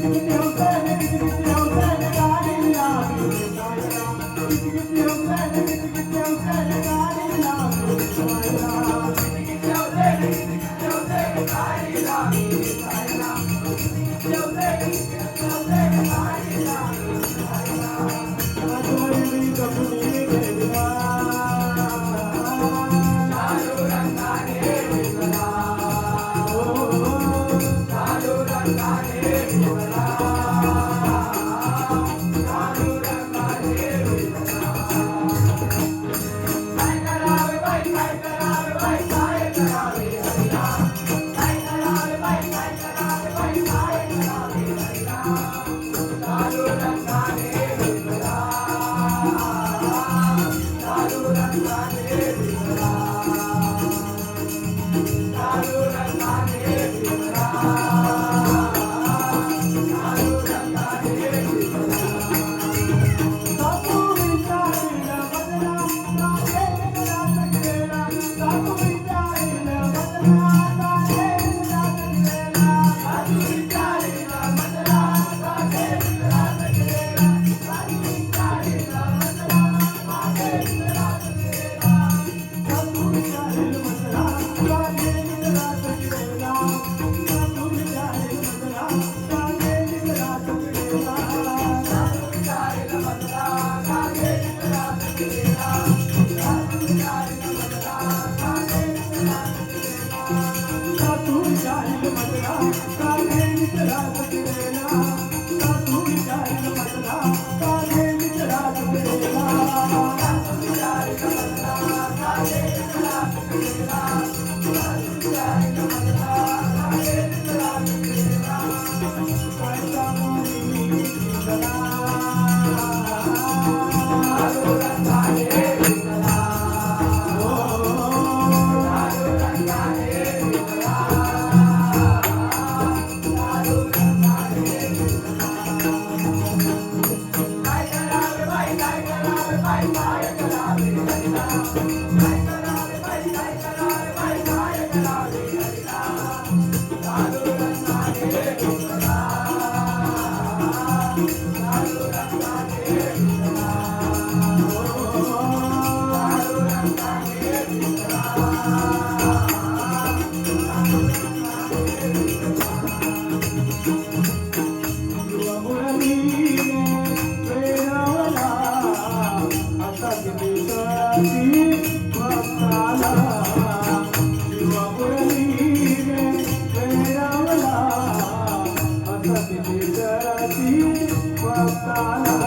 Deus é वासाला वाभ वे लिए, वे आवादा पासा इपिड़ा इवासाला